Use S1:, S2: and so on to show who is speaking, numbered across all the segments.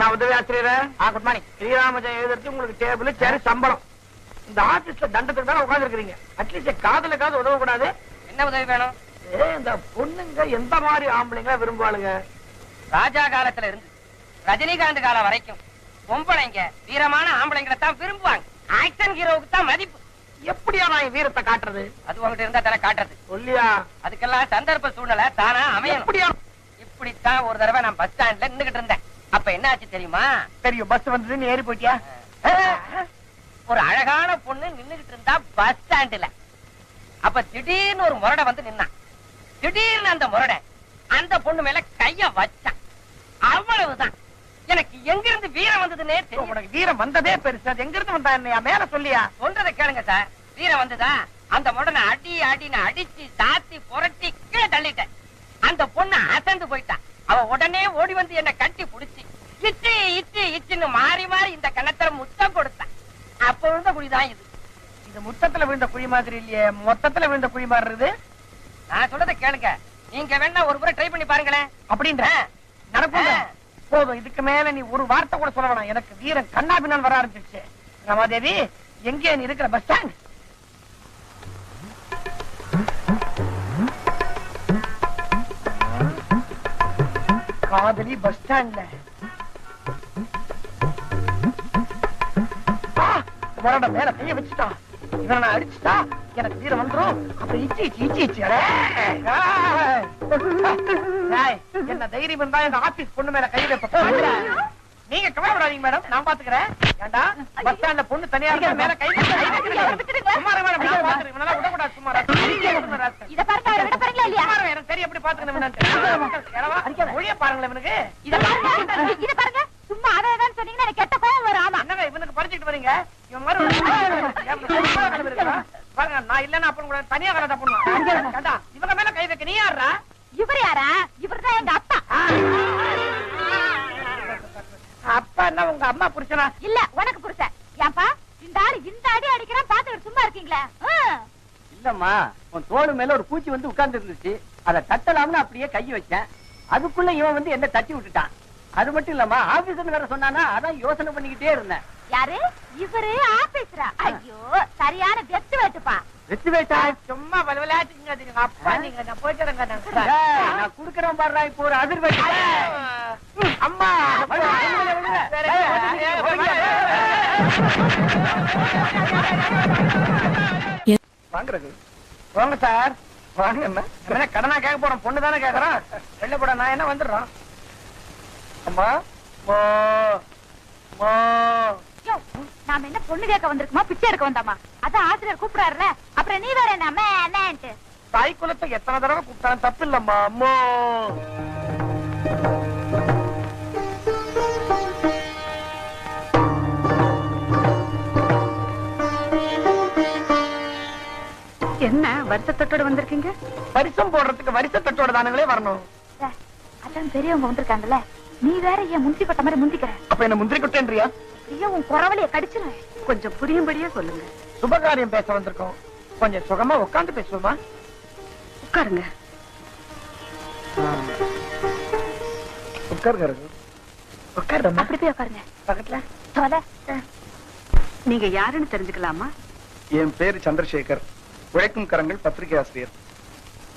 S1: நான் உதவி ஆசிரியர்
S2: குட் மார்னிங்
S1: ஸ்ரீராமஜெயம் எழுதுறதுக்கு உங்களுக்கு டேபிள் சரி சம்பளம். இந்த ஆபீஸ்ல தண்டத்துக்கு தானே உட்கார்ந்து இருக்கிறீங்க அட்லீஸ்ட் காதலுக்காவது உதவ கூடாது
S2: என்ன உதவி வேணும்?
S1: ஏ இந்த பொண்ணுங்க எந்த மாதிரி ஆம்பளைங்க விரும்புவாளுங்க?
S2: ராஜா காலத்துல இருந்து ரஜினிகாந்த் காலம் வரைக்கும் பொம்பளைங்க வீரமான ஆம்பளைங்களை தான் விரும்புவாங்க. ஆக்ஷன் ஹீரோவுக்கு தான் மதிப்பு.
S1: எப்படியா நான் வீரத்தை காட்டுறது?
S2: அது உங்ககிட்ட இருந்தா தானே காட்டுறது?
S1: சொல்லியா?
S2: அதுக்கெல்லாம் சந்தர்ப்ப சூழ்நிலை தானா
S1: எப்படியா?
S2: இப்படித்தான் ஒரு தடவை நான் பஸ் ஸ்டாண்ட்ல நின்னுகிட்டு இருந்தேன். அப்ப என்ன ஆச்சு தெரியுமா?
S1: தெரியும் பஸ் வந்ததுன்னு ஏறி போயிட்டியா?
S2: ஒரு அழகான பொண்ணு நின்னுகிட்டு இருந்தா பஸ் ஸ்டாண்ட்ல அப்ப திடீர்னு ஒரு முரடை வந்து நின்னான். திடீர்னு அந்த முரடை அந்த பொண்ணு மேல கைய வச்சான். அவ்வளவுதான். எனக்கு எங்க இருந்து வீரம் வந்ததுன்னே தெரியும்.
S1: உனக்கு வீரம் வந்ததே பெருசு. அது எங்க இருந்து வந்தா என்னையா மேல சொல்லியா?
S2: சொல்றத கேளுங்க சார் வீரம் வந்ததா? அந்த முடனை அடி அடின்னு அடிச்சு சாத்தி புரட்டி கீழே தள்ளிட்டேன். அந்த பொண்ணு அசந்து போயிட்டான் அவ உடனே ஓடி வந்து என்ன கட்டி புடிச்சு இச்சு இச்சு இச்சுன்னு மாறி மாறி இந்த கணத்துல முத்தம் கொடுத்தான் அப்ப இருந்த குடிதான் இது.
S1: இது முத்தத்துல விழுந்த குழி மாதிரி இல்லையே மொத்தத்துல விழுந்த குழி இருக்குது?
S2: நான் சொல்றத கேளுங்க. நீங்க வேணா ஒரு முறை ட்ரை பண்ணி பாருங்களேன்.
S1: அப்படின்ற? நடக்கும். போதும் இதுக்கு மேல நீ ஒரு வார்த்தை கூட சொல்ல வேணாம். எனக்கு வீரன் கண்ணா பின்னால் வர ஆரம்பிச்சிருச்சு. ரமாதேவி எங்கே நீ இருக்கிற பஸ் ஸ்டாண்ட் காதலி பஸ் ஸ்டாண்ட்ல. முரட மேல கைய வச்சுட்டா. இவனை நான் அடிச்சுட்டா எனக்கு வீரம் வந்துரும். அப்புறம் இச்சி இச்சி இச்சி இச்சி. என்ன தைரியம் இருந்தா எங்க ஆபீஸ் பொண்ணு மேல கை வைப்ப. நீங்க கவலைப்படாதீங்க மேடம். நான் பாத்துக்கிறேன். ஏண்டா? பஸ் ஸ்டாண்ட்ல பொண்ணு தனியா இருந்தா மேல கை வைக்க கை வைக்கிறீங்க. சும்மா இரு மேடம். நான் பாத்துக்கிறேன். இவனால விடக்கூடாது.
S3: இத பாருங்க விட பாருங்களா இல்லையா?
S1: எனக்கு தெரியும் எப்படி பாத்துக்கணும் என்னன்ட்டு. மொழிய பாருங்களேன் இவனுக்கு.
S3: இத பாருங்க. இத பாருங்க. சும்மா அதை தான் சொன்னீங்கன்னா கெட்ட கோவம் வரும். ஆமா.
S1: என்னங்க இவனுக்கு படிச்சுட்டு வரீங்க? இவன் மாதிரி ஒரு பாருங்க நான் இல்லன்னா அப்புறம் கூட தனியா வேலை பண்ணுவேன். கண்டா இவங்க மேல கை வைக்க நீ யாருடா
S3: இவர் யாரா? எங்க அப்பா.
S1: அப்பா என்ன உங்க அம்மா புருஷனா?
S3: இல்ல உனக்கு புருஷன். ஏன்பா இந்த ஆளு இந்த அடி அடிக்கிறான் பாத்துக்கிட்டு சும்மா இருக்கீங்களா?
S4: இல்லம்மா உன் தோடு மேல ஒரு பூச்சி வந்து உட்கார்ந்து இருந்துச்சு அதை தட்டலாம்னு அப்படியே கை வச்சேன் அதுக்குள்ள இவன் வந்து என்ன தட்டி விட்டுட்டான் அது மட்டும் இல்லம்மா ஆபீசர் வேற சொன்னானா அதான் யோசனை பண்ணிக்கிட்டே இருந்தேன்
S3: யாரு இவரு ஆபீஸ்ரா ஐயோ சரியான வெத்து வெட்டுப்பா
S4: வெச்சு வேட்டா
S1: சும்மா விளையாட்டுங்க நீங்க அப்பா நீங்க நான் போயிட்டு
S4: ஏய், நான் குடுக்கறேன் பாடுறா இப்போ ஒரு அதிர்
S1: அம்மா வாங்குறது. வாங்க சார். வாங்க என்ன கடனா கேட்க போறோம். பொண்ணு தானே கேக்குறோம் வெளில போட நான் என்ன வந்துடுறோம்? அம்மா
S3: நாம என்ன பொண்ணு கேட்க வந்திருக்குமா பிச்சை எடுக்க வந்தாமா? அதான் ஆசிரியர் கூப்பிடாருல அப்புறம் நீ வேற என்ன? அம்மா என்னன்ட்டு
S1: தாய் குலத்தை எத்தனை தடவை கூப்பிட்டாலும் தப்பு இல்லம்மா அம்மோ.
S3: என்ன வருத்தத்தோட வந்திருக்கீங்க?
S1: பரிசம் போடுறதுக்கு வரிசை தட்டோட தானுங்களே வரணும்.
S3: அதான் பெரியவங்க வந்திருக்காங்கல்ல. நீ வேற ஏன் முந்தி கொட்ட மாதிரி முந்திக்கிற.
S1: அப்ப என்ன முந்திரி குட்டேன்றியா?
S3: ஐயோ உன் குறவலைய கடிச்சிருவேன் கொஞ்சம் புரியும்படியா சொல்லுங்க.
S1: சுபகாரியம் பேச வந்திருக்கோம். கொஞ்சம் சுகமா உட்கார்ந்து பேசுவோமா?
S3: உட்காருங்க.
S1: உட்காருங்க. உட்காருமா
S3: அப்படி போய் உட்காருங்க.
S1: பக்கத்துல.
S3: தொலை
S5: நீங்க யாருன்னு தெரிஞ்சுக்கலாமா?
S6: என் பேரு சந்திரசேகர். உழைக்கும் கரங்கள் பத்திரிகை ஆசிரியர்.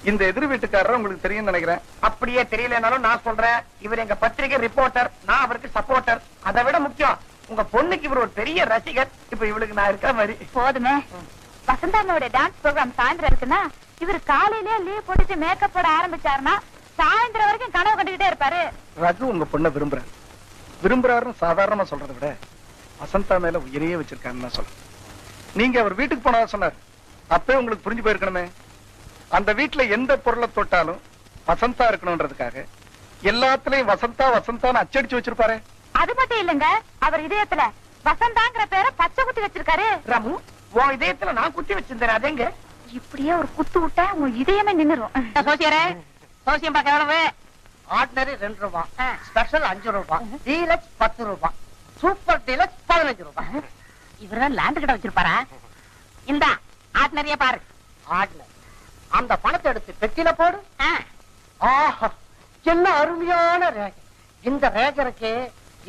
S6: இந்த எதிர் வீட்டுக்காரர் உங்களுக்கு தெரியும் நினைக்கிறேன்.
S1: அப்படியே தெரியலனாலும் நான் சொல்றேன். இவர் எங்க பத்திரிகை ரிப்போர்ட்டர் நான் அவருக்கு சப்போர்ட்டர் அதை விட முக்கியம் உங்க பொண்ணுக்கு இவர் ஒரு பெரிய ரசிகர். இப்ப இவளுக்கு நான் இருக்கிற மாதிரி.
S3: போதுமே. வசந்தாமோட டான்ஸ் ப்ரோக்ராம் சாயந்தரம் இருக்குன்னா இவர் காலையிலே லீவ் போட்டுட்டு மேக்கப் போட ஆரம்பிச்சாருன்னா சாயந்தரம் வரைக்கும் கனவு கண்டுகிட்டே இருப்பாரு.
S6: ரகு உங்க பொண்ணை விரும்புறாரு. விரும்புறாருன்னு சாதாரணமா சொல்றதை விட வசந்தா மேல உயிரையே வச்சிருக்காருன்னு சொல்றேன். நீங்க அவர் வீட்டுக்கு போனதா சொன்னார்? அப்பவே உங்களுக்கு புரிஞ்சு போயிருக்கணுமே. அந்த வீட்டுல எந்த பொருளை தொட்டாலும் வசந்தா இருக்கணும்ன்றதுக்காக எல்லாத்துலயும் வசந்தா வசந்தான்னு அச்சடிச்சு வச்சிருப்பாரு.
S3: அது மட்டும் இல்லங்க. அவர் இதயத்துல வசந்தாங்கிற பேரை பச்சை குத்தி வச்சிருக்காரு.
S1: ரமு உன் இதயத்துல நான் குத்தி வச்சிருந்தேன் அதெங்க
S3: இப்படியே ஒரு குத்து விட்டா உங்க இதயமே நின்னுரும்.
S2: சோசியரே சோசியம் பார்க்க எவ்வளவு? ஆர்டினரி ரெண்டு ரூபாய் ஸ்பெஷல் அஞ்சு ரூபாய் டீலக்ஸ் பத்து ரூபாய் சூப்பர் டீலக்ஸ் பதினஞ்சு ரூபாய் இவரெல்லாம் லேண்ட் கிட்ட வச்சிருப்பாரா? இந்த ஆர்டினரிய பாரு. ஆர்டினரி. அந்த பணத்தை எடுத்து பெட்டியில போடு. ஆஹா என்ன அருமையான ரேகை. இந்த ரேகருக்கு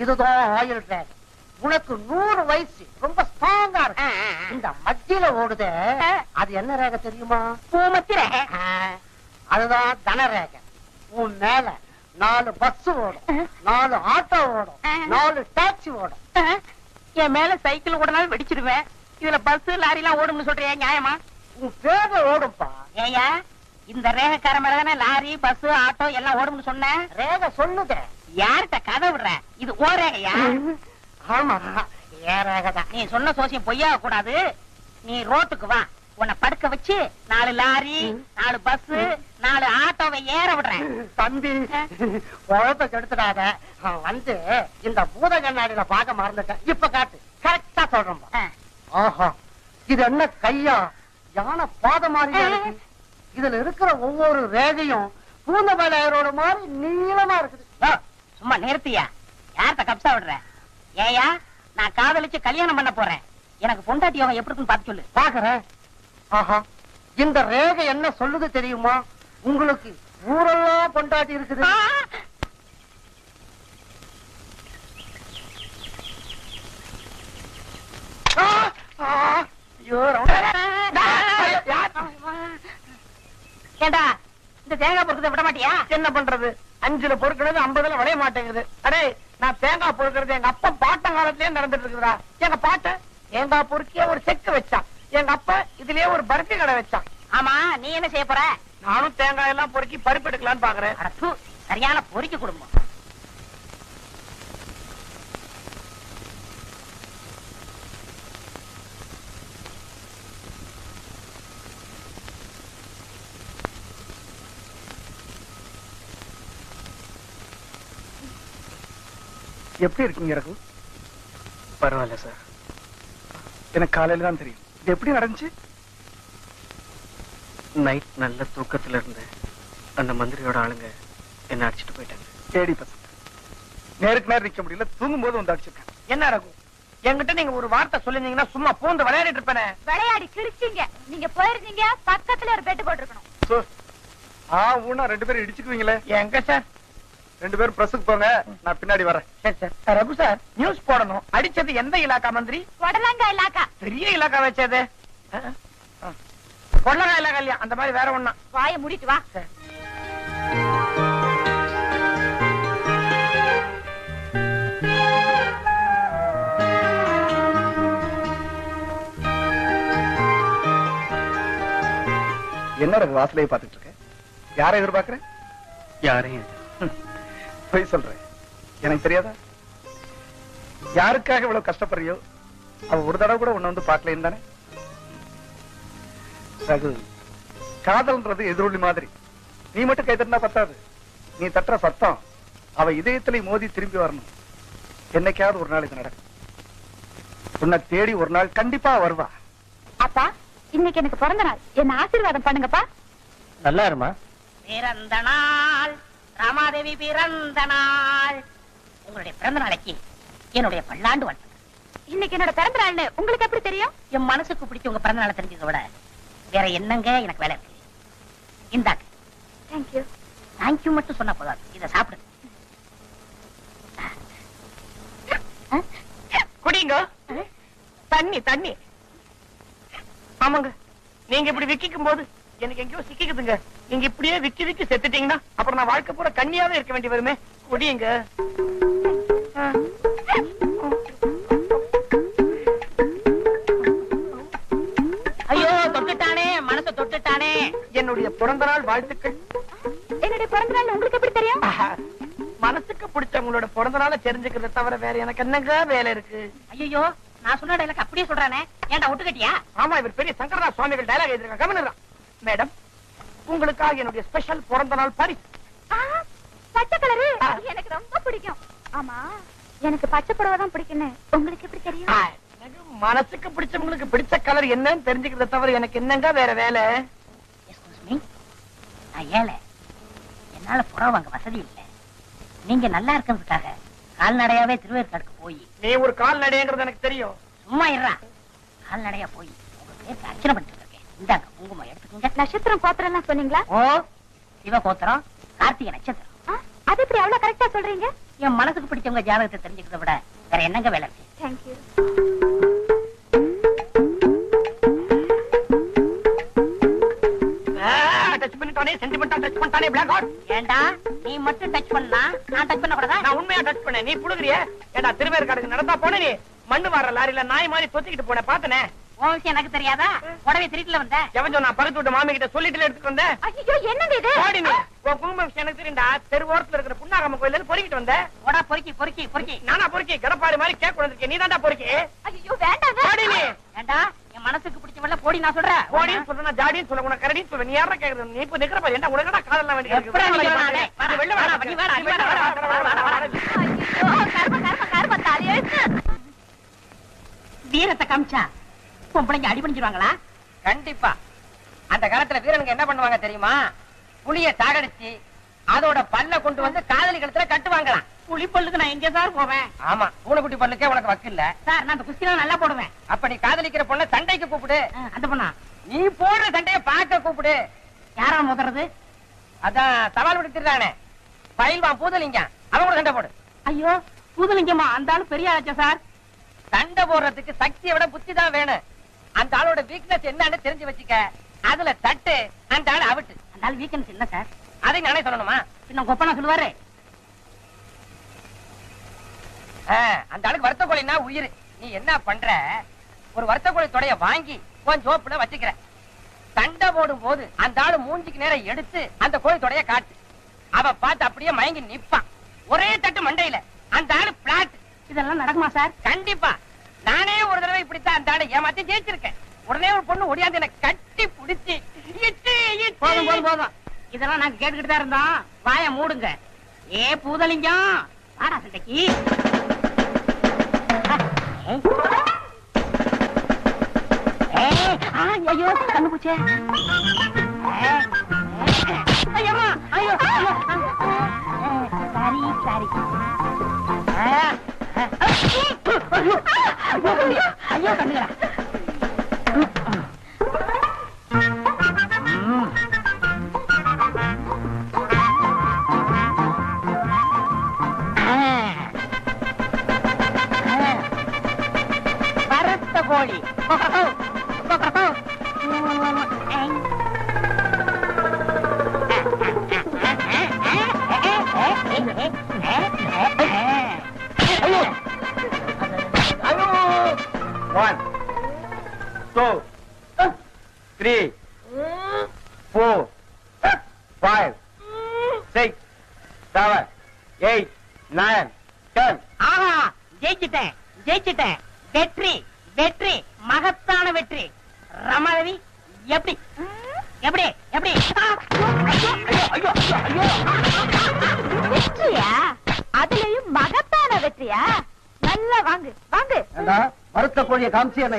S7: இதுதான் ஆயில் ரேகை. உனக்கு நூறு வயசு ரொம்ப ஸ்ட்ராங்கா இருக்கு. இந்த மத்தியில ஓடுதே. அது என்ன ரேகை தெரியுமா?
S8: பூமத்தி ரேகை.
S7: அதுதான் தன ரேகை. உன் மேல நாலு பஸ் ஓடும். நாலு ஆட்டோ ஓடும். நாலு டாக்ஸி ஓடும்.
S8: என் மேல சைக்கிள் ஓடனாலும் வெடிச்சிருவேன் இதுல பஸ் லாரி எல்லாம் ஓடும்னு சொல்றியா? நியாயமா?
S7: உன் பேக ஓடும்பா
S8: ஏயா இந்த ரேகைக்கார மேல தானே லாரி பஸ் ஆட்டோ எல்லாம் ஓடும்னு சொன்னேன்
S7: ரேகை சொல்லுதே.
S8: யார்கிட்ட கதை விடுற? இது ஓ ரேகையா?
S7: ஆமா ஏன் ரேகை தான்
S8: நீ சொன்ன சோசியம் பொய்யாக கூடாது நீ ரோட்டுக்கு வா. உன்னை படுக்க வச்சு நாலு லாரி நாலு பஸ் நாலு ஆட்டோவை ஏற விடுறேன்.
S7: தம்பி உழப்ப கெடுத்துடாத. வந்து இந்த பூத கண்ணாடியில பார்க்க மறந்துட்டேன். இப்ப காட்டு. கரெக்டா சொல்றேன். ஆஹா இது என்ன கையா? யானை பாத மாதிரி இதுல இருக்கிற ஒவ்வொரு ரேகையும் பூந்தமலையரோட மாதிரி நீளமா இருக்குது.
S8: சும்மா நிறுத்தியா? யார்கிட்ட கப்சா விடுற? ஏயா நான் காதலிச்சு கல்யாணம் பண்ண போறேன். எனக்கு பொண்டாட்டி யோகம் எப்படி பார்த்து சொல்லு.
S7: பாக்குறேன். ஆஹா இந்த ரேகை என்ன சொல்லுது தெரியுமா? உங்களுக்கு ஊரெல்லாம் கொண்டாட்டி இருக்குது
S1: ஆ, ஆ, ஐயோ, ரவுண்டா. டா, யார்?
S8: ஏண்டா இந்த தேங்காய் பொறுக்கதை விட மாட்டியா?
S1: என்ன பண்றது? அஞ்சுல பொறுக்கிறது ஐம்பதுல விளைய மாட்டேங்குது. அடே நான் தேங்காய் பொறுக்கிறது எங்க அப்பா பாட்டன் காலத்திலேயே நடந்துட்டு இருக்குதுடா எங்க பாட்டன் தேங்காய் பொறுக்கிய ஒரு செக்கு வச்சான். எங்க அப்பா இதுலயே ஒரு பருத்தி கடை வச்சான்.
S8: ஆமா நீ என்ன செய்ய போற?
S1: நானும் தேங்காய் எல்லாம் பொறுக்கி பருப்பு எடுக்கலாம்னு பாக்குறேன்
S8: சரியான பொறிக்க குடும்பம்
S6: எப்படி இருக்கீங்க ரகு? பரவாயில்ல சார். எனக்கு காலையில தான் தெரியும். இது எப்படி நடந்துச்சு?
S2: நைட் நல்ல தூக்கத்துல இருந்தேன் அந்த மந்திரியோட ஆளுங்க என்ன அடிச்சிட்டு போயிட்டாங்க.
S6: தேடி பசங்க நேருக்கு நேரம் நிக்க முடியல தூங்கும் போது வந்து அடிச்சிருக்கேன்.
S1: என்ன ரகு? என்கிட்ட நீங்க ஒரு வார்த்தை சொல்லிருந்தீங்கன்னா சும்மா பூந்து விளையாடிட்டு இருப்பேனே.
S8: விளையாடி கிழிச்சிங்க நீங்க போயிருந்தீங்க பக்கத்துல ஒரு பெட்டு போட்டிருக்கணும்.
S6: சோ, ஆ ஊனா ரெண்டு பேரும் இடிச்சுக்குவீங்களே.
S1: எங்க சார்?
S6: ரெண்டு பேரும் பிரஸுக்கு போங்க. நான் பின்னாடி வரேன்.
S1: ரகு சார் நியூஸ் போடணும். அடிச்சது எந்த இலாக்கா மந்திரி?
S8: உடலங்க இலாக்கா.
S1: பெரிய இலாக்கா வச்சது. கொள்ளகா இலாக்கா இல்லையா? அந்த மாதிரி வேற ஒண்ணா.
S8: வாய மூடிட்டு வா.
S6: என்ன ரகு வாசலையே பார்த்துட்டு இருக்க? யாரை எதிர்பார்க்கறேன்
S2: யாரையும்
S6: போய் சொல்றேன். எனக்கு தெரியாதா? யாருக்காக இவ்வளவு கஷ்டப்படுறியோ அவ ஒரு தடவை கூட உன்னை வந்து பார்க்கலேன்னு தானே? ரகு காதல்ன்றது எதிரொலி மாதிரி. நீ மட்டும் கை தட்டினா பத்தாது. நீ தட்டுற சத்தம் அவ இதயத்திலே மோதி திரும்பி வரணும். என்னைக்காவது ஒரு நாள் இது நடக்கும். உன்னை தேடி ஒரு நாள் கண்டிப்பா வருவா.
S8: அப்பா இன்னைக்கு எனக்கு பிறந்த நாள். என்ன ஆசீர்வாதம் பண்ணுங்கப்பா.
S2: நல்லா இருமா?
S8: பிறந்த நாள். ராமாதேவி பிறந்த நாள். உங்களுடைய பிறந்த நாளைக்கு என்னுடைய பல்லாண்டு வாழ்த்து. இன்னைக்கு என்னோட பிறந்த நாள்னு உங்களுக்கு எப்படி தெரியும்? என் மனசுக்கு பிடிச்ச உங்க பிறந்த நாளை தெரிஞ்சதை விட வேற என்னங்க எனக்கு வேலை இருக்கு? இந்தாங்க. தேங்க்யூ தேங்க்யூ மட்டும் சொன்னா போதாது. இதை சாப்பிடுங்க
S1: குடிங்க. தண்ணி தண்ணி. ஆமாங்க. நீங்க இப்படி விக்கிக்கும் போது எனக்கு எங்கேயோ சிக்கிக்குதுங்க. நீங்க இப்படியே விக்கி விக்கி செத்துட்டீங்கன்னா அப்புறம் நான் வாழ்க்கை பூரா கண்ணியாவே இருக்க வேண்டி வருமே. குடியுங்க ஆ.
S8: ஐயோ தொட்டுட்டானே மனசை தொட்டுட்டானே.
S1: என்னுடைய பிறந்த நாள் வாழ்த்துக்கள்.
S8: என்னுடைய பிறந்த நாள் உங்களுக்கு எப்படி தெரியும்.
S1: மனசுக்கு பிடிச்சவங்களோட பிறந்த நாளை தெரிஞ்சுக்கிறத தவிர வேற எனக்கு என்னங்க வேலை இருக்கு?
S8: ஐயோ நான் சொன்ன டைலாக் அப்படியே சொல்றானே. ஏன்டா ஒட்டுக்கட்டியா?
S1: ஆமா இவர் பெரிய சங்கரதாஸ் சுவாமிகள் டயலாக் எழுதிருக்காங்க கவனிடுறான் மேடம் உங்களுக்காக என்னுடைய ஸ்பெஷல் பிறந்த நாள் பரிசு
S8: பச்சை கலரு. எனக்கு ரொம்ப பிடிக்கும். ஆமா எனக்கு பச்சை புடவை தான் பிடிக்குன்னு உங்களுக்கு எப்படி தெரியும்?
S1: மனசுக்கு பிடிச்சவங்களுக்கு பிடிச்ச கலர் என்னன்னு தெரிஞ்சுக்கிறத தவிர எனக்கு என்னங்க வேற வேலை?
S8: நான் ஏழை. என்னால புடவை வாங்க வசதி இல்லை. நீங்க நல்லா இருக்கிறதுக்காக கால்நடையாவே திருவேற்காடுக்கு போய்.
S1: நீ ஒரு கால் நடைங்கிறது எனக்கு தெரியும்.
S8: சும்மா இருறா கால்நடையா போய். உங்க பேருக்கு அர்ச்சனை பண்ணிட்டு இந்தாங்க குங்குமம் எடுத்துக்கோங்க.
S3: நட்சத்திரம் கோத்திரம் சொன்னீங்களா?
S8: ஓ சிவகோத்திரம் கார்த்திகை நட்சத்திரம்.
S3: அது எப்படி அவ்வளவு கரெக்டா சொல்றீங்க?
S8: என் மனசுக்கு பிடிச்சவங்க ஜாதகத்தை தெரிஞ்சுக்கிறத விட வேற என்னங்க வேலை இருக்கு?
S3: தேங்க்யூ
S1: டச் பண்ணிட்டானே சென்டிமெண்டா டச் பண்ணிட்டானே பிளாக் அவுட்
S8: ஏண்டா நீ மட்டும் டச் பண்ணா நான் டச் பண்ண கூடாதா
S1: நான் உண்மையா டச் பண்ணேன் நீ புடுங்குறிய ஏடா திருவேற்காடுக்கு நடந்தா போன நீ? மண்ணு வர லாரியில நாய் மாதிரி தொத்திக்கிட்டு போன பாத்தனே
S8: உன் விஷயம் எனக்கு தெரியாதா? உடவே திருட்டுல வந்த.
S1: எவன் சொன்னா பக்கத்து வீட்டு மாமி கிட்ட சொல்லிட்டு எடுத்துட்டு வந்தேன்
S3: ஐயோ என்னங்க இது?
S1: ஓடி நீ. உன் குடும்ப விஷயம் எனக்கு தெரியும்டா. தெரு ஓரத்துல இருக்கிற புண்ணாகம்ம இருந்து பொறுக்கிட்டு வந்தேன்
S8: உடா பொறுக்கி பொறுக்கி பொறுக்கி.
S1: நானா பொறுக்கி? கடப்பாடு மாதிரி கேக் கொண்டு நீ தான்டா பொறுக்கி?
S3: ஐயோ வேண்டாங்க.
S1: ஓடி நீ.
S8: ஏண்டா என் மனசுக்கு பிடிச்சவள போடி நான் சொல்றேன்.
S1: ஓடின்னு சொல்றேன் ஜாடின்னு சொல்ல உனக்கு கரடின்னு சொல்ல நீ யாரா கேக்குறது? நீ இப்ப நிக்கிற பாரு. என்ன? உனக்கடா வாடா? நீ வாடா,
S8: நீ வாடா, வாடா,
S1: வாடா, வாடா.
S3: ஐயோ கர்ம கர்ம கர்ம தலையெழுத்து
S8: வீரத்தை காமிச்சா? பொம்பளைங்க அடி பண்ணிச்சிருவாங்களா
S2: கண்டிப்பா. அந்த காலத்துல வீரனுக்கு என்ன பண்ணுவாங்க தெரியுமா? புலிய சாகடிச்சு அதோட பல்ல கொண்டு வந்து காதலி கழுத்துல கட்டுவாங்களாம்.
S8: புலி பல்லுக்கு நான் எங்க சார் போவேன்?
S2: ஆமா பூனைக்குட்டி பல்லுக்கே உனக்கு வக்கில்ல
S8: சார் நான் அந்த குஸ்திலாம் நல்லா போடுவேன்.
S2: அப்ப நீ காதலிக்கிற பொண்ண சண்டைக்கு கூப்பிடு.
S8: அந்த பொண்ணா?
S2: நீ போடுற சண்டைய பார்க்க கூப்பிடு.
S8: யாரா முதறது?
S2: அதான் சவால் விடுத்துறானே பயில்வான் பூதலிங்க அவன் கூட சண்டை போடு.
S8: ஐயோ புதுலிங்கம்மா அந்த ஆளு பெரிய ஆச்சா சார்?
S2: சண்டை போடுறதுக்கு சக்தியை விட புத்தி தான் வேணும். அந்த ஆளோட வீக்னஸ் என்னன்னு தெரிஞ்சு வச்சுக்க. அதுல தட்டு அந்த ஆளு அவிட்டு.
S8: அந்த ஆள் வீக்கெண்ட்ஸ் இல்ல சார்
S2: அதை நானே சொல்லணுமா?
S8: பின்ன கொப்பனா சொல்லுவாரு.
S2: அந்த ஆளுக்கு வருத்த கோழின்னா உயிர். நீ என்ன பண்ற? ஒரு வருத்த கோழி தொடைய வாங்கி உன் ஜோப்புல வச்சுக்கிற. சண்டை போடும் போது அந்த ஆளு மூஞ்சிக்கு நேரம் எடுத்து அந்த கோழி தொடைய காட்டு. அவ பார்த்து அப்படியே மயங்கி நிப்பான். ஒரே தட்டு மண்டையில. அந்த ஆளு பிளாட்
S8: இதெல்லாம் நடக்குமா சார்
S2: கண்டிப்பா. நானே ஒரு தடவை இப்படித்தான் அந்த ஆளை ஏமாத்தி ஜெயிச்சிருக்கேன். உடனே ஒரு பொண்ணு ஒடியாந்து எனக்கு கட்டி புடிச்சு
S8: போதும் போதும் போதும். இதெல்லாம் நாங்க கேட்டுக்கிட்டு தான் இருந்தோம். வாய மூடுங்க. ஏ பூதலிங்கம் வாடா சண்டைக்கு. ஏய், ஐயோ கண்ணு பூச்சே. ஐயம்மா ஐயோ ஐயோ. Sorry sorry. ஐயோ
S2: ஐயோ கண்ணுங்களா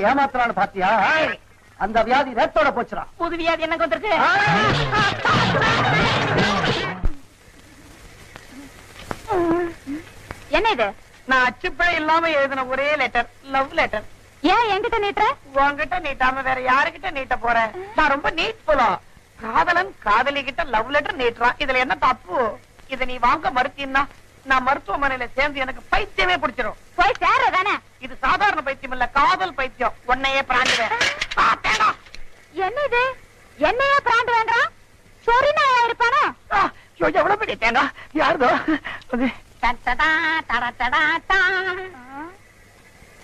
S2: ஏமாத்துறான்னு பாத்தியா? அந்த வியாதி ரத்தோட போச்சுடா.
S8: புது வியாதி எனக்கு வந்திருக்கு
S3: என்ன இது?
S1: நான் அச்சுப்பிழை இல்லாம எழுதின ஒரே லெட்டர் லவ் லெட்டர்
S3: ஏன் என்கிட்ட நீட்டுற?
S1: உன்கிட்ட நீட்டாம வேற யாருகிட்ட நீட்ட போறேன் நான் ரொம்ப நீட் போலாம் காதலன் காதலி கிட்ட லவ் லெட்டர் நீட்டுறான். இதுல என்ன தப்பு? இத நீ வாங்க மறுத்தீன்னா நான் மருத்துவமனையில சேர்ந்து எனக்கு பைத்தியமே பிடிச்சிரும்.
S3: போய் சேர்றதானே
S1: இது சாதாரண பைத்தியம் இல்ல காதல் பைத்தியம். உன்னையே பிராண்டுவேன்?
S3: என்ன இது என்னையா பிராண்ட் வேண்டாம் சொரி நாயா இருப்பானோ
S1: எவ்வளவு பெரிய தேனா. யாருதோ.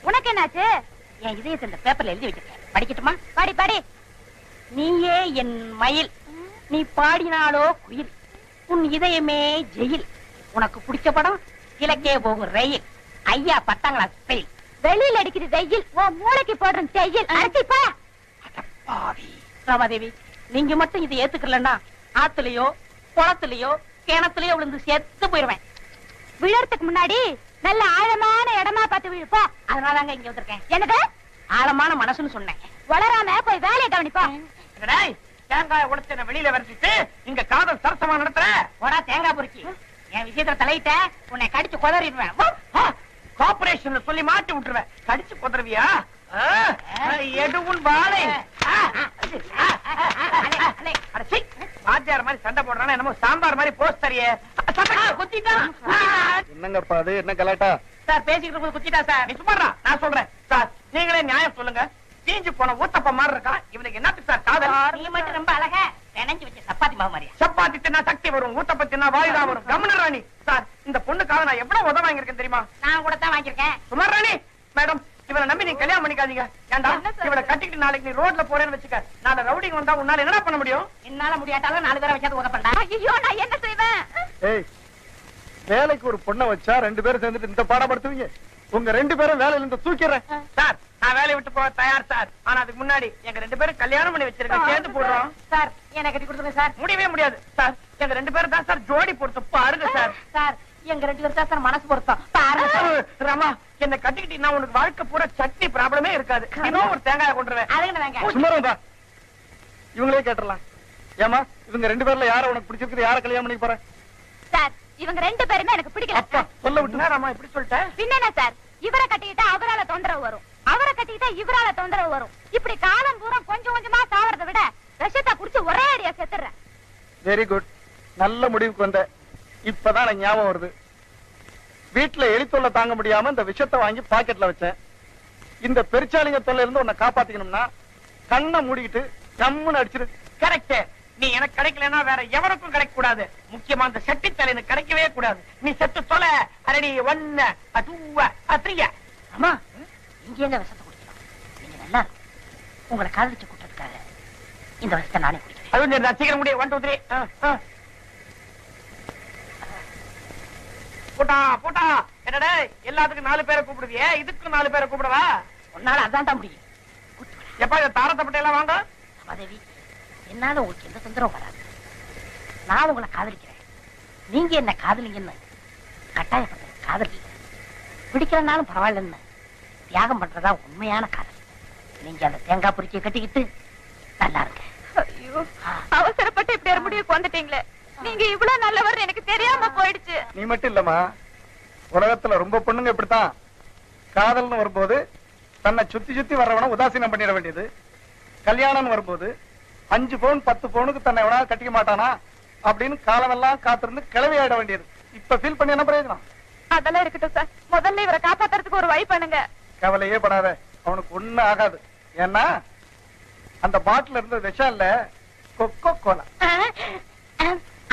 S3: உனக்கு என்னாச்சு?
S8: என் இதயத்தை இந்த பேப்பர்ல எழுதி வச்சிருக்கேன். படிக்கட்டுமா?
S3: படி படி.
S8: நீயே என் மயில். நீ பாடினாலோ குயில். உன் இதயமே ஜெயில். உனக்கு பிடிச்ச படம் கிழக்கே போகும் ரயில். ஐயா பத்தாம் கிளாஸ் ஃபெயில்
S3: வெளியில அடிக்குது வெயில். உன் மூளைக்கு போடுற செய்யில் அடிப்பா
S8: ராமாதேவி நீங்க மட்டும் இதை ஏத்துக்கலன்னா ஆத்துலயோ குளத்துலயோ கிணத்துலயோ விழுந்து செத்து போயிருவேன்.
S3: விழறதுக்கு முன்னாடி நல்ல ஆழமான இடமா பார்த்து விழுப்பா
S8: அதனாலதாங்க இங்க வந்திருக்கேன்.
S3: என்னது?
S8: ஆழமான மனசுன்னு சொன்னேன்.
S3: வளராம போய் வேலையை கவனிப்பா
S1: தேங்காய் உடைச்சு வெளியில வரைச்சிட்டு இங்க காதல் சரசமா நடத்துற?
S8: தேங்காய் பொறுக்கி. என் விஷயத்துல தலையிட்ட உன்னை கடிச்சு குதறிடுவேன்.
S1: கார்பரேஷன்ல சொல்லி மாட்டி விட்டுருவேன். கடிச்சு குதறவியா? வாத்தியார் மாதிரி சண்டை போடுறானா என்னமோ சாம்பார் மாதிரி போஸ்ட் தரியே
S8: குத்திட்டான்
S6: என்னங்கப்பா அது? என்ன கலாட்டா?
S8: சார் பேசிக்கிட்டு குத்திட்டா சார்?
S1: நீ சும்மாடா நான் சொல்றேன். சார் நீங்களே நியாயம் சொல்லுங்க. தீஞ்சு போன ஊத்தப்ப மாதிரி இருக்கா? இவனுக்கு என்னத்துக்கு சார் காதல்?
S8: நீ மட்டும் ரொம்ப அழகா நினைஞ்சு வச்ச சப்பாத்தி மாவு மாதிரியா?
S1: சப்பாத்தி தின்னா சக்தி வரும் ஊத்தப்ப தின்னா வாயுதா வரும். கமன ராணி. சார் இந்த பொண்ணுக்காக நான் எவ்வளவு உதவ வாங்கியிருக்கேன் தெரியுமா?
S8: நான் கூட தான் வாங்கியிருக்கேன்.
S1: சுமார் ராணி. மேடம் இவனை நம்பி நீங்க கல்யாணம் பண்ணிக்காதீங்க. ஏண்டா
S3: என்ன சார்?
S1: இவளை கட்டிக்கிட்டு நாளைக்கு நீ ரோட்ல போறேன்னு வச்சுக்க. நாளை ரவுடிங்க வந்தா உன்னால என்னடா பண்ண முடியும்?
S8: என்னால முடியாட்டாலும் நாலு பேரை வச்சாது உதப்பண்டா
S3: ஐயோ நான் என்ன செய்வேன்?
S6: ஏய் வேலைக்கு ஒரு பொண்ணை வச்சா ரெண்டு பேரும் சேர்ந்துட்டு இந்த பாடப்படுத்துவீங்க உங்க ரெண்டு பேரும் வேலையில இருந்து தூக்கிறேன்
S1: சார் நான் வேலையை விட்டு போக தயார் சார். ஆனா அதுக்கு முன்னாடி எங்க ரெண்டு பேரும் கல்யாணம் பண்ணி வச்சிருக்கேன். சேர்ந்து போடுறோம்.
S8: சார் என்ன கட்டி கொடுத்துருங்க சார்.
S1: முடியவே முடியாது. சார் எங்க ரெண்டு பேரும் தான் சார் ஜோடி பொறுத்து. பாருங்க சார்.
S8: சார் எங்க ரெண்டு பேரும் தான் சார் மனசு பொருத்தம். பாருங்க
S1: ரமா என்ன கட்டிக்கிட்டீங்கன்னா உனக்கு வாழ்க்கை பூரா சட்னி ப்ராப்ளமே இருக்காது. இன்னும் ஒரு தேங்காய் கொண்டுருவேன்.
S6: சும்மா இவங்களே கேட்டுறலாம் ஏமா இவங்க ரெண்டு பேர்ல யார உனக்கு பிடிச்சிருக்கு யார கல்யாணம் பண்ணி போற?
S3: சார் இவங்க ரெண்டு பேருமே எனக்கு பிடிக்கல
S6: சொல்ல விட்டு
S1: என்ன ரமா இப்படி சொல்லிட்டேன்
S3: பின்னென்ன சார்? இவரை கட்டிக்கிட்டா அவரால தொந்தரவு வரும். அவரை கட்டிக்கிட்டா இவரால தொந்தரவு வரும். இப்படி காலம் பூரா கொஞ்சம் கொஞ்சமா சாவறதை விட விஷத்தை குடிச்சு ஒரே அடியா செத்துறேன்.
S6: வெரி குட் நல்ல முடிவுக்கு வந்த. இப்பதான் ஞாபகம் வருது. வீட்டுல எலி தொல்லை தாங்க முடியாம இந்த விஷத்தை வாங்கி பாக்கெட்ல வச்சேன். இந்த பெருச்சாலிங்க தொல்லை இருந்து உன்னை காப்பாத்திக்கணும்னா கண்ணை மூடிக்கிட்டு ஜம்முன்னு அடிச்சிரு.
S1: கரெக்ட் நீ எனக்கு கிடைக்கலன்னா வேற எவனுக்கும் கிடைக்க கூடாது முக்கியமா அந்த செட்டி தலைன்னு கிடைக்கவே கூடாது. நீ செத்து தொலை அரடி ஒன்னு டூ த்ரீ
S8: அம்மா இங்க எங்க விஷத்தை குடிக்கலாம் நீங்க நல்லா. உங்களை காதலிச்சு கூட்டத்துக்காக இந்த விஷத்தை நானே குடிக்கிறேன்.
S1: அது சீக்கிரம் முடியும். ஒன் டூ த்ரீ போட்டா போட்டா. என்னடா எல்லாத்துக்கும் நாலு பேரை கூப்பிடுவியே? இதுக்கும் நாலு பேரை கூப்பிடவா?
S8: உன்னால அதான் தான் முடியும்
S1: எப்ப இந்த தாரத்தப்பட்ட எல்லாம் வாங்க?
S8: ரமாதேவி என்னால உங்களுக்கு எந்த தொந்தரவும் வராது. நான் உங்களை காதலிக்கிறேன். நீங்க என்ன காதலிங்கன்னு கட்டாயப்படுற காதல் இல்லை. பிடிக்கலனாலும் பரவாயில்லன்னு தியாகம் பண்றதா உண்மையான காதல். நீங்க அந்த தேங்காய் பொறிக்கையை கட்டிக்கிட்டு நல்லா இருக்க
S3: ஐயோ அவசரப்பட்டு இப்படி ஒரு முடிவுக்கு வந்துட்டீங்களே. நீங்க இவ்வளவு நல்லவர் எனக்கு தெரியாம போயிடுச்சு.
S6: நீ மட்டும் இல்லம்மா. உலகத்துல ரொம்ப பொண்ணுங்க இப்படித்தான். காதல்னு வரும்போது தன்னை சுத்தி சுத்தி வர்றவன உதாசீனம் பண்ணிட வேண்டியது. கல்யாணம்னு வரும்போது அஞ்சு பவுன் பத்து பவுனுக்கு தன்னை எவனாவது கட்டிக்க மாட்டானா? அப்படின்னு காலமெல்லாம் காத்திருந்து கிளவி ஆயிட வேண்டியது. இப்ப ஃபீல் பண்ணி என்ன பிரயோஜனம்?
S3: அதெல்லாம் இருக்கட்டும் சார் முதல்ல இவரை காப்பாத்துறதுக்கு ஒரு வழி பண்ணுங்க.
S6: கவலையே படாத. அவனுக்கு ஒண்ணு ஆகாது. ஏன்னா அந்த பாட்டில் இருந்த விஷம் இல்ல கொக்கோ கோலா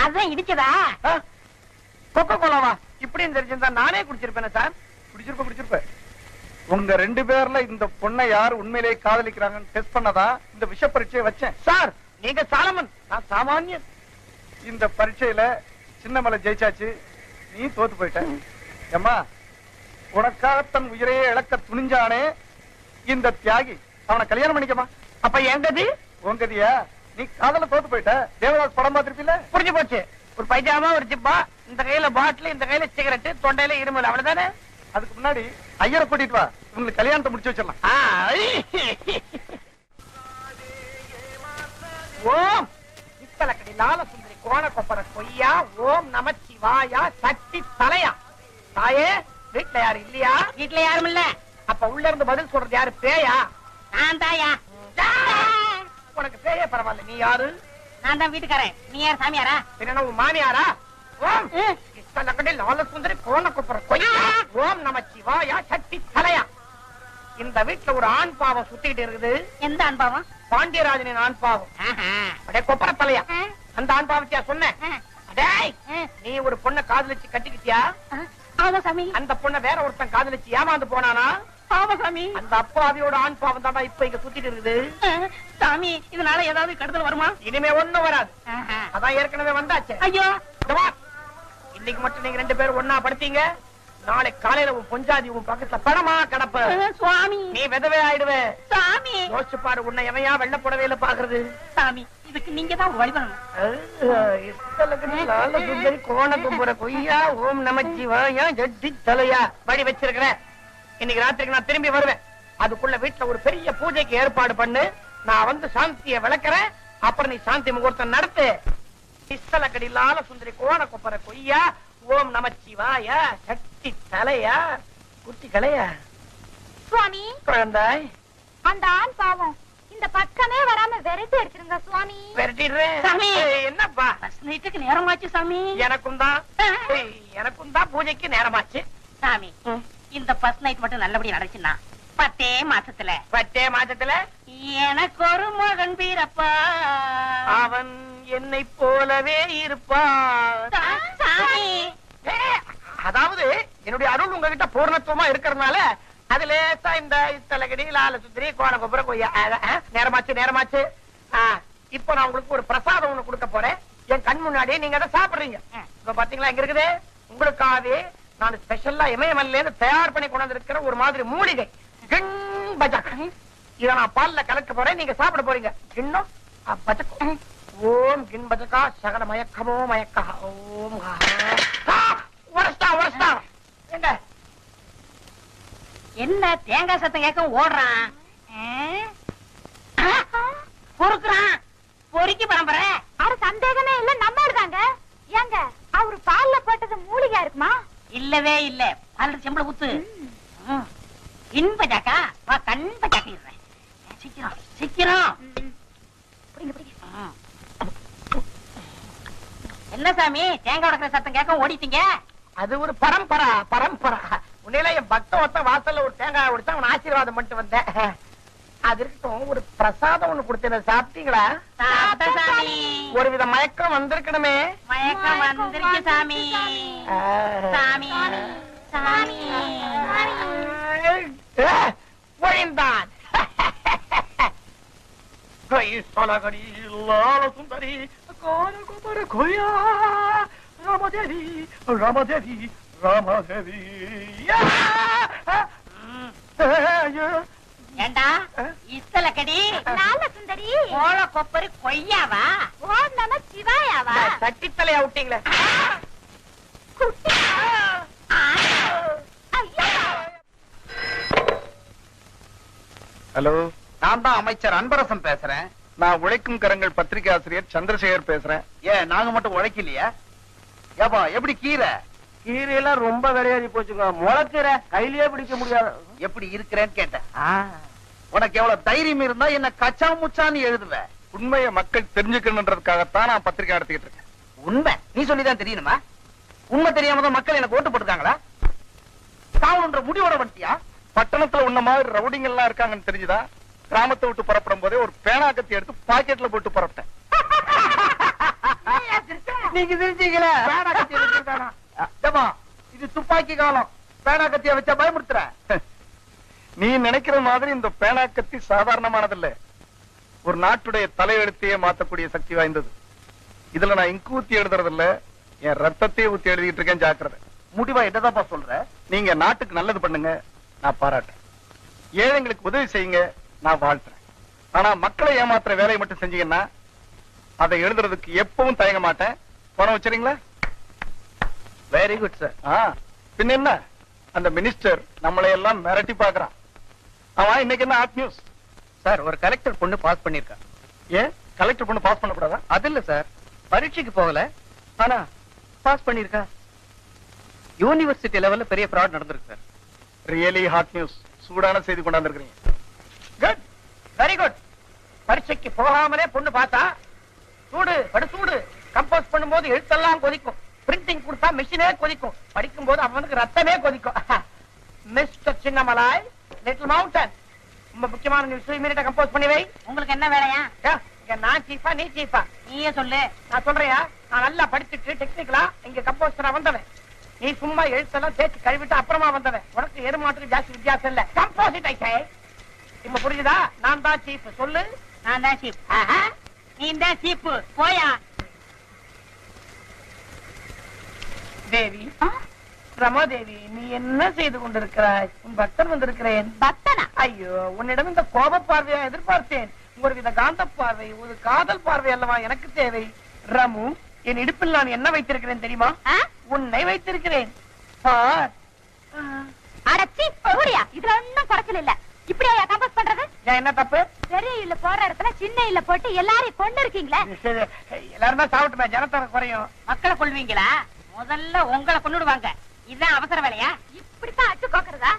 S8: அதான் இடிச்சதா?
S1: கொக்கோ கோலாவா இப்படின்னு தெரிஞ்சிருந்தா நானே குடிச்சிருப்பேனே சார்
S6: குடிச்சிருப்ப குடிச்சிருப்ப. உங்க ரெண்டு பேர்ல இந்த பொண்ணை யார் உண்மையிலேயே காதலிக்கிறாங்கன்னு டெஸ்ட் பண்ணதா? இந்த விஷ பரீட்சையை வச்சேன்.
S1: சார் நீங்க சாலமன். நான் சாமானியன்.
S6: இந்த பரீட்சையில சின்னமலை ஜெயிச்சாச்சு. நீ தோத்து போயிட்ட. ஏம்மா உனக்காக தன் உயிரையே இழக்க துணிஞ்சானே? இந்த தியாகி அவனை கல்யாணம் பண்ணிக்கமா
S1: அப்ப எங்கது
S6: உங்கதியா நீ காதல தோத்து போயிட்ட. தேவதாஸ் படம் பார்த்திருப்பீல
S1: புரிஞ்சு போச்சு. ஒரு பைஜாமா ஒரு ஜிப்பா இந்த கையில பாட்டில் இந்த கையில சிகரெட் தொண்டையில இருமல் அவ்வளவுதானே?
S6: அதுக்கு முன்னாடி ஐயரை கூட்டிட்டு வா. உங்களுக்கு கல்யாணத்தை முடிச்சு வச்சிடலாம்.
S1: ஓம். இத்தலக்கடி லால சுந்தரி கோண கொப்பர கொய்யா ஓம் நமச்சிவாயா சக்தி தலையா. தாயே வீட்டுல யாரு இல்லையா?
S8: வீட்டுல யாரும் இல்ல.
S1: அப்ப உள்ள இருந்து பதில் சொல்றது யாரு? பேயா?
S8: நான் தாயா.
S1: உனக்கு பேயே பரவாயில்ல. நீ யாரு?
S8: நான் தான் வீட்டுக்காரன். நீ யார் சாமியாரா?
S1: என்ன உன் மாமியாரா? ஓம். இத்தலக்கடி லால சுந்தரி கோண கொப்பர கொய்யா! ஓம் நமச்சிவாயா சக்தி தலையா! இந்த வீட்டுல ஒரு ஆண் பாவம் சுத்திட்டு இருக்குது.
S8: எந்த அனுபவம்
S1: பாண்டியராஜனின் ஆண் பாவம். அடே கொப்பர தலையா? அந்த ஆண் பாவத்தியா சொன்னேன் அடேய் நீ ஒரு பொண்ண காதலிச்சு கட்டிக்கிட்டியா?
S8: சாமி
S1: அந்த பொண்ண வேற ஒருத்தன் காதலிச்சு ஏமாந்து போனானா?
S8: ஆமா சாமி
S1: அந்த அப்பாவியோட ஆண் பாவம் தாண்டா இப்ப இங்க சுத்திட்டு இருக்குது.
S8: சாமி இதனால ஏதாவது கெடுதல் வருமா?
S1: இனிமே ஒண்ணும் வராது. அதான் ஏற்கனவே வந்தாச்சே.
S8: ஐயோ.
S1: இன்னைக்கு மட்டும் நீங்க ரெண்டு பேரும் ஒன்னா படுத்தீங்க. நாளை காலையில உன் பொஞ்சாதி உன் பக்கத்துல பணமா கிடப்ப.
S8: சுவாமி.
S1: நீ விதவே ஆயிடுவே.
S8: சாமி.
S1: யோசிச்சு பாரு உன்னை எவையா வெள்ள புடவையில பாக்குறது?
S8: சாமி இதுக்கு நீங்க தான் ஒரு வழி பண்ணணும்
S1: சுந்தரி கோண கும்புற கொய்யா ஓம் நமச்சிவாயா ஜட்டி தலையா. வழி வச்சிருக்கிறேன் இன்னைக்கு ராத்திரிக்கு நான் திரும்பி வருவேன். அதுக்குள்ள வீட்டுல ஒரு பெரிய பூஜைக்கு ஏற்பாடு பண்ணு. நான் வந்து சாந்திய விளக்குறேன். அப்புறம் நீ சாந்தி முகூர்த்தம் நடத்து. பிஸ்தலக்கடி லால சுந்தரி கோண குப்பர கொய்யா ஓம் நமச்சிவாயா சட்டி தலையா குட்டி கலையா.
S3: சுவாமி.
S1: குழந்தாய்.
S3: அந்த ஆண் பாவம் இந்த பக்கமே வராம விரட்டி அடிச்சிருங்க சுவாமி.
S1: விரட்டிடுறேன்.
S8: சாமி.
S1: என்னப்பா?
S8: நேரமாச்சு சாமி.
S1: எனக்கும் தான். எனக்கும் தான் பூஜைக்கு நேரமாச்சு.
S8: சாமி இந்த ஃபர்ஸ்ட் நைட் மட்டும் நல்லபடியா நடந்துச்சுன்னா பத்தே மாசத்துல.
S1: பத்தே மாசத்துல?
S8: எனக்கு ஒரு மகன் வீரப்பா
S1: அவன் என்னை போலவே ஏய், அதாவது என்னுடைய அருள் உங்ககிட்ட பூர்ணத்துவமா இருக்கிறதுனால அது லேசா இந்த இத்தலகடி லால சுத்திரி கோண கொப்புற கொய்யா நேரமாச்சு நேரமாச்சு. இப்போ நான் உங்களுக்கு ஒரு பிரசாதம் ஒண்ணு கொடுக்க போறேன். என் கண் முன்னாடியே நீங்க அதை சாப்பிடுறீங்க. இப்ப பாத்தீங்களா இங்க இருக்குது? உங்களுக்காகவே நான் ஸ்பெஷலா இமயமல்ல இருந்து தயார் பண்ணி கொண்டு வந்திருக்கிற ஒரு மாதிரி மூலிகை இத நான் பால்ல கலக்க போறேன். நீங்க சாப்பிட போறீங்க. அ, பஜக். ஓம் கிண் பஜகா சகல மயக்கமோ மயக்கா ஓம் உரஸ்டா எங்க?
S8: என்ன தேங்காய் சத்தம் கேட்க ஓடுறான்? பொறுக்குறான். பொறுக்கி பரம்பரை.
S3: அட சந்தேகமே இல்ல. நம்ம இருக்காங்க ஏங்க அவரு பால்ல போட்டது மூலிகா இருக்குமா?
S8: இல்லவே இல்ல. பால் செம்பள ஊத்து ம். இன்பஜாக்கா வா கண் பஜாக்கிடுறேன் சீக்கிரம். சீக்கிரம்
S3: புடிங்க புடிங்க.
S8: ம். என்ன சாமி? தேங்காய் உடைக்கிற சத்தம் கேட்க ஓடிட்டீங்க?
S1: அது ஒரு பரம்பரா பரம்பரா. உன்னையில என் பக்த ஒத்த வாசல்ல ஒரு தேங்காய் உடைச்சு அவன் ஆசீர்வாதம் பண்ணிட்டு வந்தேன். அது இருக்கட்டும் ஒரு பிரசாதம் ஒண்ணு கொடுத்தேன் சாப்பிட்டீங்களா? ஒரு வித மயக்கம் வந்திருக்கணுமே.
S8: மயக்கம் வந்துருச்சு சாமி. சாமி சாமி.
S1: ஒழிந்தான். கை சொலகடி லால சுந்தரி கொய்யா ராமதேவி ராமதேவி ராமதேவி!
S8: ஏண்டா இத்தல கடி
S3: நால சுந்தரி
S8: கோல கொப்பரு கொய்யாவா
S3: நம சிவாயாவா
S1: சட்டித்தலையா விட்டீங்களே
S3: குட்டி ஐயோ
S6: ஹலோ
S4: நான் தான் அமைச்சர் அன்பரசன் பேசுறேன்
S6: நான் உழைக்கும் கரங்கள் பத்திரிகை ஆசிரியர் சந்திரசேகர் பேசுறேன்.
S4: ஏன் நாங்க மட்டும் உழைக்கலையா? ஏப்பா எப்படி கீரை?
S1: கீரையெல்லாம் ரொம்ப விளையாடி போச்சுங்க. முளைக்கீரை கையிலேயே பிடிக்க முடியாது.
S4: எப்படி இருக்கிறேன்னு கேட்டேன். உனக்கு எவ்வளவு தைரியம் இருந்தா என்ன கச்சா முச்சான்னு எழுதுவ.
S6: உண்மையை மக்கள் தெரிஞ்சுக்கணுன்றதுக்காகத்தான் நான் பத்திரிகை நடத்திக்கிட்டு இருக்கேன்.
S4: உண்மை? நீ சொல்லிதான் தெரியணுமா? உண்மை தெரியாம தான் மக்கள் எனக்கு ஓட்டு போட்டுருக்காங்களா? முடிவோட வந்துட்டியா?
S6: பட்டணத்துல உன்ன மாதிரி ரவுடிங்க எல்லாம் இருக்காங்கன்னு தெரிஞ்சுதா? கிராமத்தை விட்டு புறப்படும் போதே ஒரு பேனா கத்தி எடுத்து பாக்கெட்ல போட்டு புறப்பட்டேன்.
S4: நீங்க சிரிச்சீங்களே? ஏப்பா, இது துப்பாக்கி காலம். பேனா கத்தியா வச்சா பயமுறுத்துற?
S6: நீ நினைக்கிற மாதிரி இந்த பேனா கத்தி சாதாரணமானதில்ல. ஒரு நாட்டுடைய தலையெழுத்தையே மாத்தக்கூடிய சக்தி வாய்ந்தது. இதுல நான் இங்கு ஊத்தி எழுதுறது இல்ல என் ரத்தத்தையே ஊத்தி எழுதிட்டு இருக்கேன் ஜாக்கிரதை.
S4: முடிவா என்னதாப்பா சொல்ற?
S6: நீங்க நாட்டுக்கு நல்லது பண்ணுங்க. நான் பாராட்டேன் ஏழைங்களுக்கு உதவி செய்யுங்க. நான் வாழ்த்துறேன். ஆனா மக்களை ஏமாத்துற வேலையை மட்டும் செஞ்சீங்கன்னா அதை எழுதுறதுக்கு எப்பவும் தயங்க மாட்டேன். பணம் வச்சுறீங்களா
S4: வெரி குட் சார்
S6: ஆ, பின்ன என்ன? அந்த மினிஸ்டர் நம்மளை எல்லாம் மிரட்டி பாக்குறான் அவன் இன்னைக்கு என்ன ஹாட் நியூஸ்
S4: சார் ஒரு கலெக்டர் பொண்ணு பாஸ் பண்ணிருக்கா
S6: ஏன்? கலெக்டர் பொண்ணு பாஸ் பண்ணக்கூடாதா?
S4: அது இல்ல சார் பரீட்சைக்கு போகல. ஆனா பாஸ் பண்ணிருக்கா யூனிவர்சிட்டி லெவல்ல பெரிய ஃப்ராட் நடந்திருக்கு சார்
S6: ரியலி ஹாட் நியூஸ் சூடான செய்தி கொண்டாந்துருக்கீங்க
S1: குட் வெரி குட் பரீட்சைக்கு போகாமலே பொண்ணு பார்த்தா சூடு படு சூடு கம்போஸ் பண்ணும்போது எழுத்தெல்லாம் கொதிக்கும். பிரிண்டிங் கொடுத்தா மிஷினே கொதிக்கும். படிக்கும் போது அவனுக்கு ரத்தமே கொதிக்கும். மிஸ்டர் சின்னமலாய் லிட்டில் மவுண்டன் ரொம்ப முக்கியமான நியூஸ் இமீடியட்டா கம்போஸ் பண்ணி வை.
S8: உங்களுக்கு என்ன வேலையா?
S1: இங்க நான் சீஃபா நீ சீஃபா
S8: நீயே சொல்லு.
S1: நான் சொல்றியா நான் நல்லா படிச்சுட்டு டெக்னிக்கலா இங்க கம்போஸ்டரா வந்தவன். நீ சும்மா எழுத்தெல்லாம் தேய்ச்சி கழுவிட்டு அப்புறமா வந்தவன். உனக்கு எருமாட்டுக்கு ஜாஸ்தி வித்தியாசம் இல்ல. கம்போசிட் ஐசே இப்ப புரியுதா நான் தான் சீஃப் சொல்லு.
S8: நான் தான் சீப் நீ தான் சீப்பு போயா.
S1: தேவி. ரமாதேவி நீ என்ன செய்து கொண்டிருக்கிறாய்? உன் பக்தன் வந்திருக்கிறேன்.
S3: பக்தனா?
S1: ஐயோ உன்னிடம் இந்த கோப பார்வையா எதிர்பார்த்தேன். ஒருவித காந்த பார்வை ஒரு காதல் பார்வை அல்லவா எனக்கு தேவை? ரமு என் இடுப்பில் நான் என்ன வைத்திருக்கிறேன் தெரியுமா? உன்னை வைத்திருக்கிறேன். பார்.
S3: அடச்சி சூர்யா இதுல ஒண்ணும் குறைச்சல் இல்ல. இப்படியா கம்போஸ்
S1: என்ன தப்பு?
S3: பெரிய இல்ல போற இடத்துல சின்ன இல்ல போட்டு எல்லாரையும் கொண்டு இருக்கீங்களே
S1: எல்லாரும் சாப்பிட்டுமே ஜனத்தொகை குறையும்.
S8: மக்களை கொள்வீங்களா முதல்ல உங்களை கொண்டுடுவாங்க இதுதான் அவசர வேலையா?
S3: இப்படித்தான் அச்சு கோக்குறதா?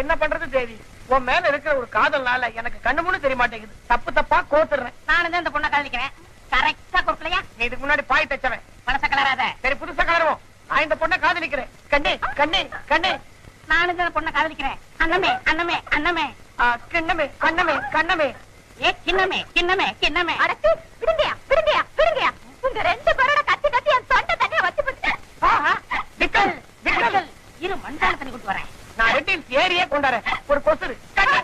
S1: என்ன பண்றது தேவி? உன் மேல இருக்கிற ஒரு காதல்னால எனக்கு கண்ணு மூணு தெரிய மாட்டேங்குது. தப்பு தப்பா கோத்துறேன்.
S8: நானும் தான் இந்த பொண்ணை காதலிக்கிறேன் கரெக்டா கொடுக்கலையா
S1: நீ இதுக்கு முன்னாடி பாய் தச்சவன்.
S8: மனச கலராத.
S1: சரி புதுசா கலருவோம். நான் இந்த பொண்ணை காதலிக்கிறேன். கண்ணே கண்ணே கண்ணே.
S8: நானும் தான் இந்த பொண்ணை காதலிக்கிறேன். அண்ணமே அண்ணமே அண்ணமே.
S1: கிண்ணமே கண்ணமே கண்ணமே.
S8: ஏ சின்னமே சின்னமே சின்னமே
S3: அடச்சு விடுங்கயா விடுங்கயா விடுங்கயா உங்க ரெண்டு பேரோட கத்தி கத்தி என் தொண்டை தண்ணிய வச்சு போட்டு
S1: விக்கல் விக்கல்
S8: இரு மண்பான தண்ணி கொடுத்து வரேன்.
S1: நான் ரெட்டில் ஏரியே கொண்டாறேன் ஒரு கொசுரு கண்ணே